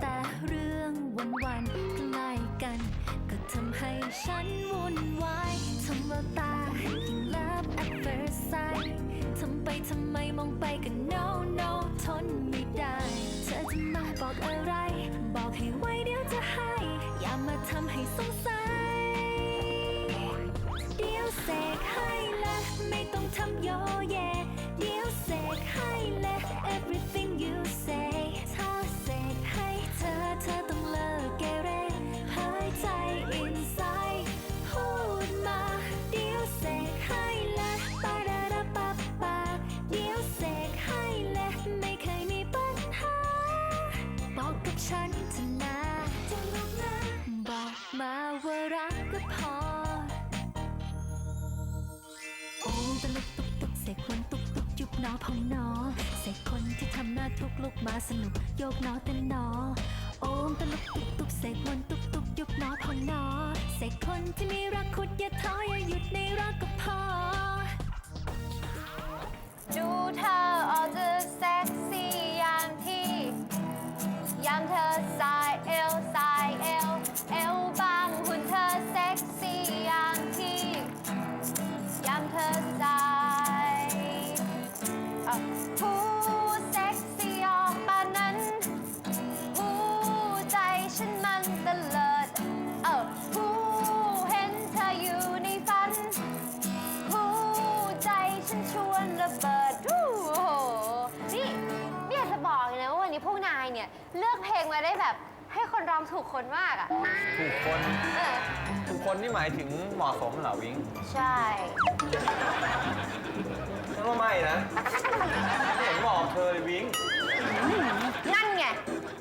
แต่เรื่องวันวันๆใกล้กัน ก็ทำให้ฉันวุ่นวายทำแววตายิ่ง love at first sight ทำไปทำไมมองไปก็ no no ทนไม่ได้ เธอจะมาบอกอะไร บอกให้ไว้เดี๋ยวจะให้ อย่ามาทำให้สงสัย ตะลุกตุกตุกเสกคนตุกตุกยุบหนอพองหนอเสกคนที่ทำหน้าทุกลุกมาสนุกโยกหนอเต้นหนอโอมตะลุกตุกตุกเสกคนตุกตุกยุบหนอพองหนอเสกคนที่มีรักขุดอย่าท้ออย่าหยุดในรักก็พอ ผู้เซ็กซี่ออกปานนั้นผู้ใจฉันมันเตลิด เออผู้เห็นเธออยู่ในฝัน ผู้ใจฉันชวนระเบิดโอ้โหนี่ไม่อยากจะบอกเลยนะว่าวันนี้พวกนายเนี่ย เลือกเพลงมาได้แบบ ให้คนร้องถูกคนมากอะถูกคนเออ ถูกคนนี่หมายถึงเหมาะสมเหรอวิงใช่ ฉันว่าไม่นะไม่เห็นเหมาะกับเธอเลยวิงนั่นไง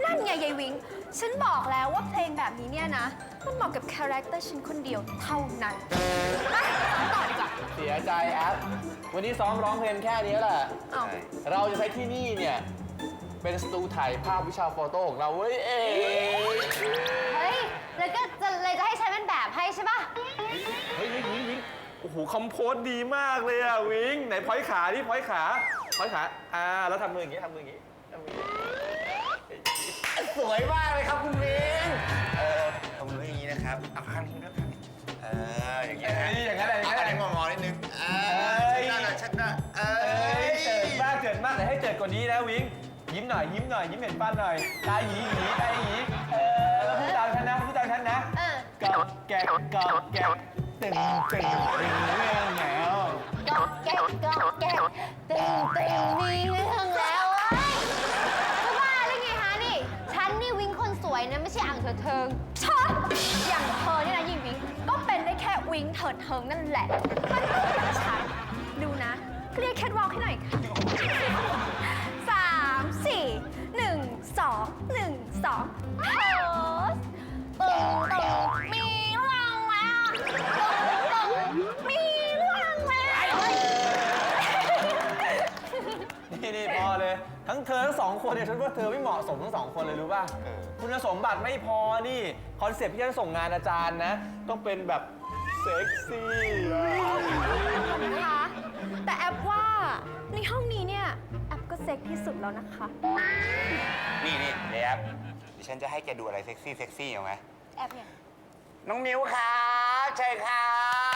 นั่นไงยายวิง ฉันบอกแล้วว่าเพลงแบบนี้เนี่ยนะ มันเหมาะกับคาแรคเตอร์ฉันคนเดียวเท่านั้นไปต่อดีกว่า เสียใจแอปวันนี้ซ้อมร้องเพลงแค่นี้แหละ เอ้า เราจะใช้ที่นี่เนี่ย เป็นสตูถ่ายภาพวิชาโฟโต้ของเราเว้ยเองเฮ้ย แล้วก็จะเลยจะให้ใช้เป็นแบบให้ใช่ปะเฮ้ยวิงวิงวิงโอ้โหคำโพสดีมากเลยอะวิงไหนพอยขาดิพอยขาพอยขาอ่าแล้วทำมืออย่างงี้ทำมืออย่างงี้ทำมืออย่างงี้สวยมากเลยครับคุณวิงเออเอามืออย่างนี้นะครับเอาข้างนี้ด้วยข้างนี้เอออย่างนี้นะเอ้ยอย่างนั้นอะไรอย่างนั้นอะไรงอๆนิดนึงเออชัดหน้าชัดหน้าเอเอ้ยเจิดมากเจิดมากแต่ให้เจิดกว่านี้นะวิง ยิ้มหน่อยยิ้มหน่อยยิ้มเห็นฟันหน่อยตาหยีหยีตาหยีเออแล้วพูดตามฉันนะพูดตามฉันนะเออกอบแกะกอบแกะตึงตึงตึงเรื่องแล้วก็แก๊กก็แก๊กตึงตึงมีเรื่องแล้วเว้ยจะว่าได้ไงฮะนี่ ฉันนี่วิงคนสวยนะไม่ใช่อ่างเถิดเทิงชอบอย่างเธอเนี่ยนะยิงวิงก็เป็นได้แค่วิงเถิดเทิงนั่นแหละ มันต้องเป็นฉัน ดูนะเรียกแคทวอล์กให้หน่อยค่ะ นึ่งสองโพสตึงตึงมีเรื่องแล้วตึงตึงมีเรื่องแล้วนี่นี่พอเลย ทั้งเธอทั้งสองคนเนี่ยฉันว่าเธอไม่เหมาะสมทั้งสองคนเลยรู้ป่ะคุณสมบัติไม่พอนี่คอนเซ็ปต์ที่จะส่งงานอาจารย์นะ ต้องเป็นแบบเซ็กซี่อะนะคะแต่แอปว่าในห้องนี้เนี่ย แอปก็เซ็กที่สุดแล้วนะคะ นี่นี่เดี๋ยวดิ ฉันจะให้แกดูอะไรเซ็กซี่เซ็กซี่เอาไหมแอปเนี่ย น้องมิวครับใช่ครับ